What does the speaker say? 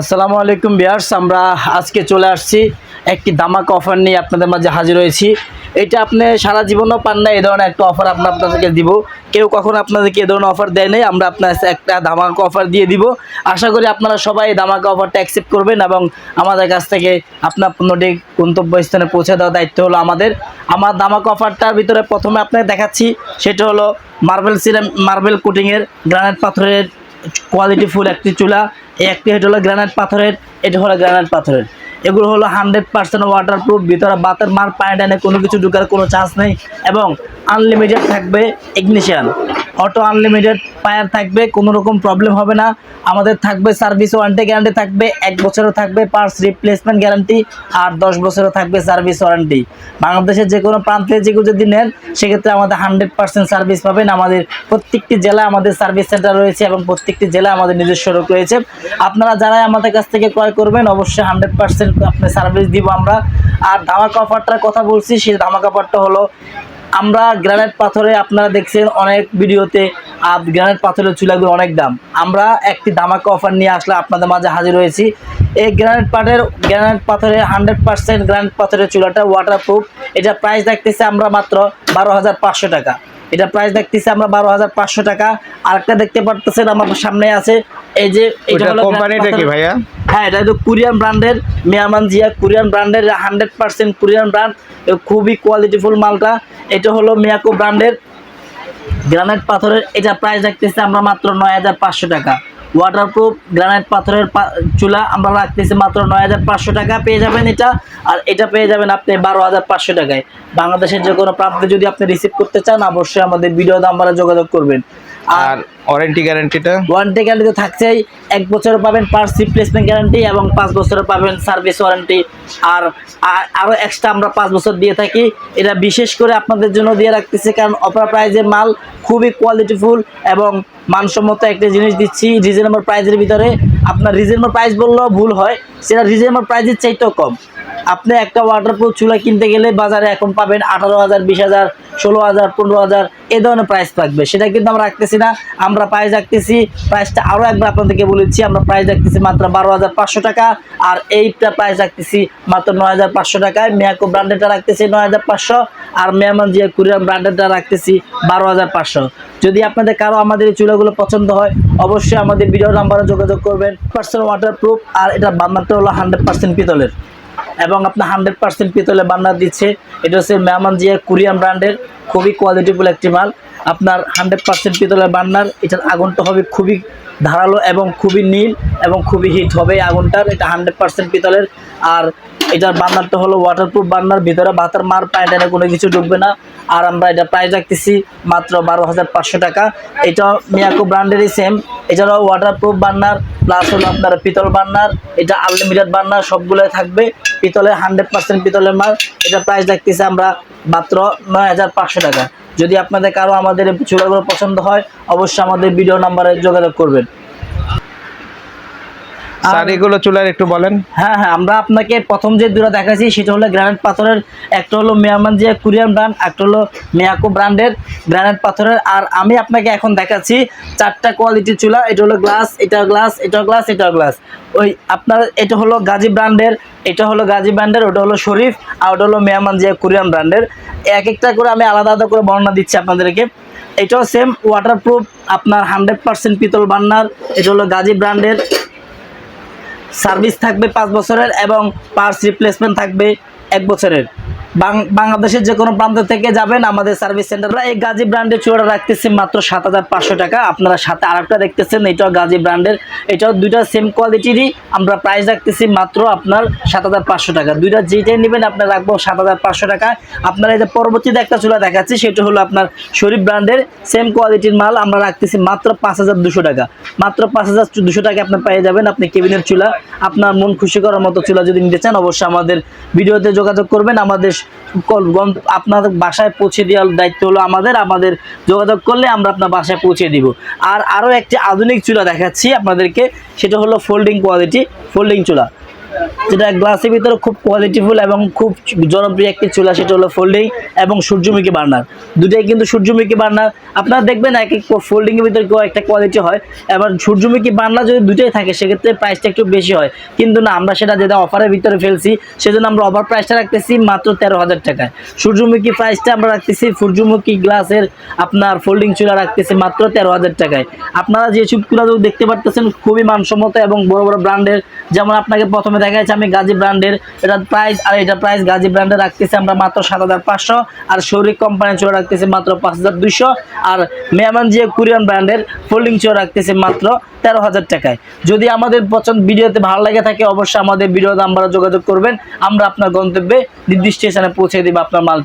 আসসালামু আলাইকুম বিয়ার্স, আমরা আজকে চলে আসছি একটি দামাক অফার নিয়ে আপনাদের মাঝে হাজির হয়েছি। এটা আপনি সারা জীবনও পান না এই ধরনের একটা অফার আমরা আপনাদেরকে দিব। কেউ কখনো আপনাদেরকে এ ধরনের অফার দেয় নাই, আমরা আপনার একটা ধামাকা অফার দিয়ে দিব। আশা করি আপনারা সবাই ধামাকা অফারটা অ্যাকসেপ্ট করবেন এবং আমাদের কাছ থেকে আপনার পণ্যটি গন্তব্যস্থানে পৌঁছে দেওয়ার দায়িত্ব হলো আমাদের। আমার ধামাকা অফারটার ভিতরে প্রথমে আপনাকে দেখাচ্ছি, সেটা হলো মার্বেল সিরাম মার্বেল কোটিংয়ের গ্রানাইট পাথরের কোয়ালিটি ফুল একটি চুলা, এই একটি হেঁটে হলো গ্রানাইট পাথরের, এটি হলো গ্রানাইট পাথরের। এগুলো হলো হান্ড্রেড পার্সেন্ট ওয়াটার প্রুফ ভিতরে বাতের মার পায়ে ডানে কোনো কিছু ঢুকার কোনো চান্স নেই এবং আনলিমিটেড থাকবে ইগনিশিয়ান অটো আনলিমিটেড, পায়ার থাকবে, কোনো রকম প্রবলেম হবে না। আমাদের থাকবে সার্ভিস ওয়ারেন্টি গ্যারান্টি থাকবে, এক বছরও থাকবে পার্টস রিপ্লেসমেন্ট গ্যারান্টি আর দশ বছরও থাকবে সার্ভিস ওয়ারেন্টি বাংলাদেশের যে কোনো প্রান্তে যেগুলো যদি নেন, সেক্ষেত্রে আমাদের হান্ড্রেড পার্সেন্ট সার্ভিস পাবেন। আমাদের প্রত্যেকটি জেলা আমাদের সার্ভিস সেন্টার রয়েছে এবং প্রত্যেকটি জেলা আমাদের নিজস্ব লোক রয়েছে। আপনারা যারাই আমাদের কাছ থেকে ক্রয় করবেন, অবশ্যই হান্ড্রেড পার্সেন্ট আপনি সার্ভিস দিব আমরা। আর ধামাকা অফারটার কথা বলছি, সেই ধামাকা অফারটা হলো আমরা গ্রানাইট পাথরে আপনারা দেখছেন অনেক ভিডিওতে, আর গ্রানাইট পাথরের চুলাগুলো অনেক দাম। আমরা একটি ধামাকা অফার নিয়ে আসলে আপনাদের মাঝে হাজির হয়েছি। এই গ্রানাইট পাথরের গ্রানাইট পাথরের হান্ড্রেড পার্সেন্ট গ্রানাইট পাথরের চুলাটা ওয়াটারপ্রুফ এটা প্রাইস দেখতেছে আমরা মাত্র বারো হাজার পাঁচশো টাকা। এটা প্রাইস দেখতেছি আমরা বারো হাজার পাঁচশো টাকা। আর একটা দেখতে পারতেছেন আমার সামনে আছে। এই যে এটা কোম্পানিটা কি ভাইয়া? হ্যাঁ এটা হয়তো কোরিয়ান ব্র্যান্ডের মিয়ামান জিয়া কোরিয়ান ব্র্যান্ডের হান্ড্রেড পার্সেন্ট কোরিয়ান ব্র্যান্ড। খুবই কোয়ালিটিফুল মালটা। এটা হলো মিয়াকো ব্র্যান্ডের গ্রানাইট পাথরের। এটা প্রাইস দেখতেছি আমরা মাত্র নয় হাজার পাঁচশো টাকা। ওয়াটারপ্রুফ গ্রানাইট পাথরের চুলা আমরা রাখতেছি মাত্র নয় হাজার পাঁচশো টাকা। পেয়ে যাবেন এটা, আর এটা পেয়ে যাবেন আপনি বারো হাজার পাঁচশো টাকায়। বাংলাদেশের যে কোনো প্রান্তে যদি আপনি রিসিভ করতে চান, অবশ্যই আমাদের ভিডিও নাম্বারে যোগাযোগ করবেন। আর ওয়ারেন্টি গ্যারান্টিটা ওয়ারেন্টি গ্যারান্টি তো থাকছেই। এক বছরের পাবেন পার্টস রিপ্লেসমেন্ট গ্যারান্টি এবং পাঁচ বছরের পাবেন সার্ভিস ওয়ারেন্টি আর আর- আরও এক্সট্রা আমরা পাঁচ বছর দিয়ে থাকি। এটা বিশেষ করে আপনাদের জন্য দিয়ে রাখতেছি কারণ অপার প্রাইজের মাল খুবই কোয়ালিটিফুল এবং মানসম্মত একটা জিনিস দিচ্ছি রিজনেবল প্রাইজের ভিতরে। আপনার রিজনেবল প্রাইস বললেও ভুল হয় সেটা রিজনেবল প্রাইজের চাইতেও কম। আপনি একটা ওয়াটারপ্রুফ চুলা কিনতে গেলে বাজারে এখন পাবেন আঠারো হাজার, বিশ হাজার, ষোলো হাজার, পনেরো হাজার, এ ধরনের প্রাইস থাকবে। সেটা কিন্তু আমরা রাখতেছি না। আমরা প্রাইস রাখতেছি প্রাইসটা আরও একবার আপনাদেরকে বলেছি আমরা প্রাইস রাখতেছি মাত্র বারো হাজার পাঁচশো টাকা, আর এইটা প্রাইস রাখতেছি মাত্র নয় হাজার পাঁচশো টাকায়। মিয়াকো ব্র্যান্ডেডটা রাখতেছি নয় হাজার পাঁচশো, আর মেহমান জিয়া কুরিয়ান ব্র্যান্ডেডটা রাখতেছি বারো হাজার পাঁচশো। যদি আপনাদের কারও আমাদের এই চুলাগুলো পছন্দ হয়, অবশ্যই আমাদের ভিডিও নাম্বারে যোগাযোগ করবেন। পার্সেন্ট ওয়াটার প্রুফ আর এটা বান্নারটা হলো হান্ড্রেড পার্সেন্ট পিতলের। এবং আপনার হান্ড্রেড পার্সেন্ট পিতলে বান্নার দিচ্ছে। এটা হচ্ছে মেহমান জিয়া কোরিয়ান ব্র্যান্ডের খুবই কোয়ালিটিফুল একটি মাল। আপনার হান্ড্রেড পার্সেন্ট পিতলের বান্নার এটার আগুনটা হবে খুবই ধারালো এবং খুবই নীল এবং খুবই হিট হবে এই আগুনটার। এটা হান্ড্রেড পার্সেন্ট পিতলের। আর এটার বান্নারটা হলো ওয়াটারপ্রুফ বান্নার। ভিতরে ভাতার মার পায়ে টেনে কোনো কিছু ঢুকবে না। আর আমরা এটা প্রাইস রাখতেছি মাত্র বারো হাজার পাঁচশো টাকা। এটা মিয়াকো ব্র্যান্ডেরই সেম এছাড়াও ওয়াটারপ্রুফ বার্নার প্লাস হলো আপনার পিতল বার্নার এটা আনলিমিটেড বার্নার সবগুলোই থাকবে। পিতলের হান্ড্রেড পার্সেন্ট পিতলের মাল। এটা প্রাইস রাখতেছি আমরা মাত্র নয় হাজার পাঁচশো টাকা। যদি আপনাদের কারও আমাদের চুলাগুলো পছন্দ হয়, অবশ্যই আমাদের ভিডিও নাম্বারে যোগাযোগ করবেন। স্যার এগুলো চুলার একটু বলেন। হ্যাঁ হ্যাঁ আমরা আপনাকে প্রথম যে দুটো দেখাচ্ছি সেটা হলো গ্রানাইট পাথরের একটা হলো মিয়ামান জিয়া কোরিয়ান ব্র্যান্ড একটা হলো মিয়াকো ব্র্যান্ডের গ্রানাইট পাথরের। আর আমি আপনাকে এখন দেখাচ্ছি চারটা কোয়ালিটির চুলা এটা হলো গ্লাস এটা গ্লাস এটা গ্লাস এটা গ্লাস ওই আপনার এটা হলো গাজী ব্র্যান্ডের এটা হলো গাজী ব্র্যান্ডের ওটা হলো শরীফ আর ওটা হলো মিয়ামান জিয়া কোরিয়ান ব্র্যান্ডের এক একটা করে আমি আলাদা আলাদা করে বর্ণনা দিচ্ছি আপনাদেরকে। এটাও সেম ওয়াটারপ্রুফ আপনার হান্ড্রেড পার্সেন্ট পিতল বান্নার এটা হলো গাজী ব্র্যান্ডের সার্ভিস থাকবে পাঁচ বছরের এবং পার্স রিপ্লেসমেন্ট থাকবে এক বছরের। বাংলাদেশের যে কোনো প্রান্ত থেকে যাবেন আমাদের সার্ভিস সেন্টার। এই গাজী ব্র্যান্ডের চূড়া রাখতেছি মাত্র সাত হাজার পাঁচশো টাকা। আপনারা সাথে আরেকটা দেখতেছেন, এটাও গাজী ব্র্যান্ডের। এটাও দুইটা সেম কোয়ালিটিরই আমরা প্রাইস রাখতেছি মাত্র আপনার সাত হাজার পাঁচশো টাকা। দুইটা যেটাই নেবেন আপনার রাখব সাত হাজার পাঁচশো টাকা। আপনার এই যে পরবর্তীতে একটা চুলা দেখাচ্ছি, সেটা হলো আপনার শরীফ ব্র্যান্ডের সেম কোয়ালিটির মাল। আমরা রাখতেছি মাত্র পাঁচ হাজার দুশো টাকা। মাত্র পাঁচ হাজার দুশো টাকা আপনি পেয়ে যাবেন আপনি কেবিনের চুলা আপনার মন খুশি করার মতো চুলা যদি নিতে চান, অবশ্যই আমাদের ভিডিওতে যোগাযোগ করবেন। আমাদের আপনার বাসায় পৌঁছে দেওয়ার দায়িত্ব হলো আমাদের আমাদের যোগাযোগ করলে আমরা আপনার বাসায় পৌঁছে দিব। আর আরও একটি আধুনিক চুলা দেখাচ্ছি আপনাদেরকে, সেটা হলো ফোল্ডিং কোয়ালিটি ফোল্ডিং চুলা। যেটা গ্লাসের ভিতরে খুব কোয়ালিটিফুল এবং খুব জনপ্রিয় একটি চুলা সেটা হলো ফোল্ডিং এবং সূর্যমুখী বার্নার। দুটাই কিন্তু সূর্যমুখী বার্নার। আপনারা দেখবেন এক এক ফোল্ডিংয়ের ভিতরে কেউ একটা কোয়ালিটি হয়। এবার সূর্যমুখী বার্নার যদি দুটোই থাকে, সেক্ষেত্রে প্রাইসটা একটু বেশি হয়। কিন্তু না, আমরা সেটা যেটা অফারের ভিতরে ফেলছি, সেজন্য আমরা অফার প্রাইসটা রাখতেছি মাত্র তেরো হাজার টাকায়। সূর্যমুখী প্রাইসটা আমরা রাখতেছি, সূর্যমুখী গ্লাসের আপনার ফোল্ডিং চুলা রাখতেছি মাত্র তেরো হাজার টাকায়। আপনারা যে চুপগুলো দেখতে পারতেছেন, খুবই মানসম্মত এবং বড় বড় ব্র্যান্ডের যেমন আপনাকে প্রথমে দেখা যাচ্ছে আমি গাজী ব্র্যান্ডের, এটার প্রাইস আর এটা প্রাইস গাজী ব্র্যান্ডে রাখতেছি আমরা মাত্র সাত হাজার পাঁচশো, আর শৌরিক কোম্পানি চোর রাখতেছি মাত্র পাঁচ হাজার দুইশো, আর মেয়ামান যে কোরিয়ান ব্র্যান্ডের ফোল্ডিং চোর রাখতেছি মাত্র তেরো হাজার টাকায়। যদি আমাদের পছন্দ ভিডিওতে ভালো লাগে থাকে, অবশ্যই আমাদের ভিডিও নাম্বারে যোগাযোগ করবেন, আমরা আপনার গন্তব্যে, নির্দিষ্ট স্টেশনে পৌঁছে দেবো আপনার মালটি।